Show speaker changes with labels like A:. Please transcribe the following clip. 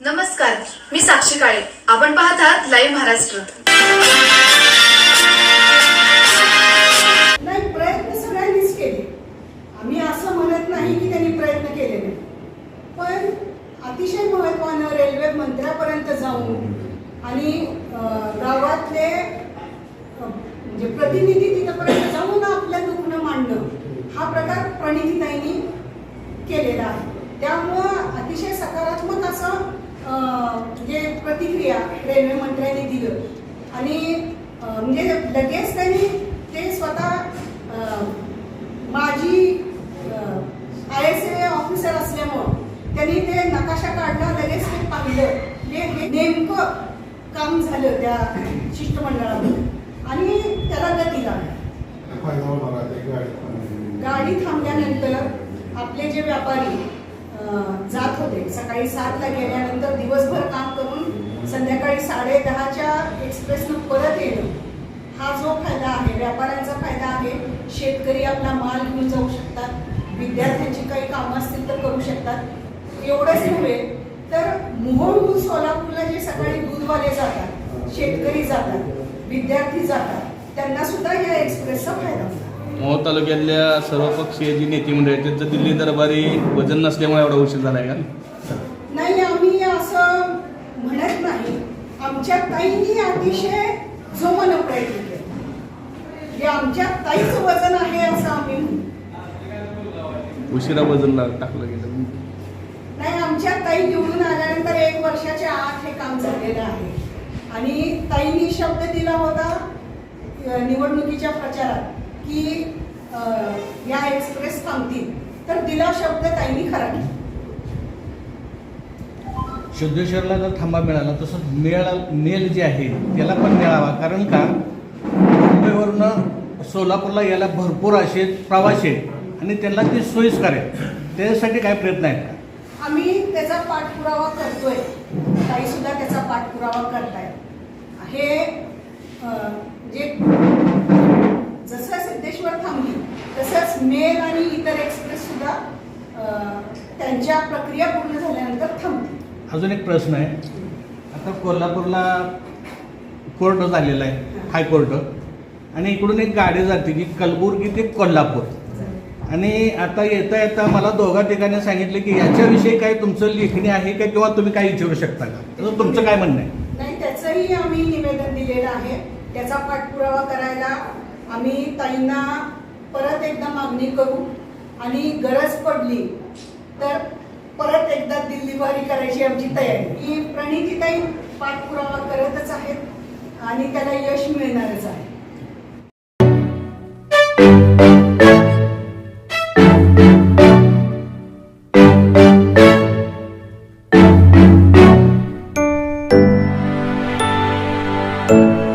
A: नमस्कार मी साक्षी काळे. आपण पाहत आहात लाईव्ह महाराष्ट्र.
B: नाही प्रयत्न सगळ्यांनीच केले. आम्ही असं म्हणत नाही की त्यांनी प्रयत्न केले नाही. पण अतिशय महत्वानं रेल्वे मंत्र्यापर्यंत जाऊन आणि गावातले म्हणजे प्रतिनिधी तिथपर्यंत जाऊन आपलं दुखणं मांडणं हा प्रकार प्रणितीताईंनी केलेला आहे. त्यामुळं अतिशय सकारात्मक असं जे प्रतिक्रिया रेल्वे मंत्र्यांनी दिलं. आणि म्हणजे लगेच त्यांनी ते स्वतः माजी आय एस ए ऑफिसर असल्यामुळं त्यांनी ते नकाशा काढला लगेच ते पाहिलं. म्हणजे हे नेमकं काम झालं त्या शिष्टमंडळामध्ये. आणि त्याला गती लागली.
C: गाडी
B: थांबल्यानंतर आपले जे व्यापारी जात होते. सकाळी सातला गेल्यानंतर दिवसभर काम करून संध्याकाळी साडे दहाच्या एक्सप्रेसनं परत येणं. हा जो फायदा आहे व्यापाऱ्यांचा फायदा आहे. शेतकरी आपला माल घेऊन जाऊ शकतात. विद्यार्थ्यांची काही कामं असतील तर करू शकतात. एवढंच नव्हे तर मोहोळहून सोलापूरला जे सकाळी दूधवाले जातात शेतकरी जातात विद्यार्थी जातात त्यांना सुद्धा या एक्सप्रेसचा फायदा होतो.
D: मोहोळ तालुक्यातल्या सर्वपक्षीय जी नेते मंडळी आहेत त्यांचं दिल्ली दरबारी वजन नसल्यामुळे एवढा उशीर झाला आहे का?
B: नाही आम्ही असं म्हणत नाही. आमच्या ताईंनी अतिशय जोमानं प्रयत्न केला. आमच्या ताईचं वजन आहे असं आम्ही
D: उशिरा वजन टाकलं गेलं.
B: नाही आमच्या ताई निवडून आल्यानंतर एक वर्षाच्या आत हे काम झालेलं आहे. आणि ताईंनी शब्द दिला होता निवडणुकीच्या प्रचारात. की या एक्सप्रेस थांबतील. तर दिला शब्द ताईंनी खरा केला.
E: शुद्धेश्वरला जर थांबा मिळाला तसं मिळा मेल जे आहे त्याला पण मिळावा. कारण का? मुंबईवरनं सोलापूरला यायला भरपूर असे प्रवासी आहेत आणि त्यांना ते सोयीस्कर आहे त्याच्यासाठी काय प्रयत्न आहेत का?
B: आम्ही त्याचा पाठपुरावा करतोय. काही सुद्धा त्याचा पाठपुरावा करताय हे जे मेल आणि इतर एक्सप्रेस सुद्धा त्यांच्या प्रक्रिया पूर्ण झाल्यानंतर थांबतील.
E: अजून एक प्रश्न आहे. आता कोल्हापूरला कोर्ट झालेला आहे हायकोर्ट. आणि इकडून एक गाडी जाते की कलबुर्गी ते कोल्हापूर. आणि आता येता येता मला दोघा ठिकाणी सांगितलं की याच्याविषयी काय तुमचं लेखणी आहे का किंवा तुम्ही काय विचारू शकता का? तर तुमचं काय म्हणणं आहे?
B: नाही त्याचंही आम्ही निवेदन दिलेलं आहे. त्याचा पाठपुरावा करायला आम्ही ताईंना परत एकदा मागणी करू आणि गरज पडली तर परत एकदा दिल्लीवारी करायची आमची तयारी. ही प्रणितीताई पाठपुरावा करतच आहेत आणि त्याला यश मिळणारच आहे.
C: Thank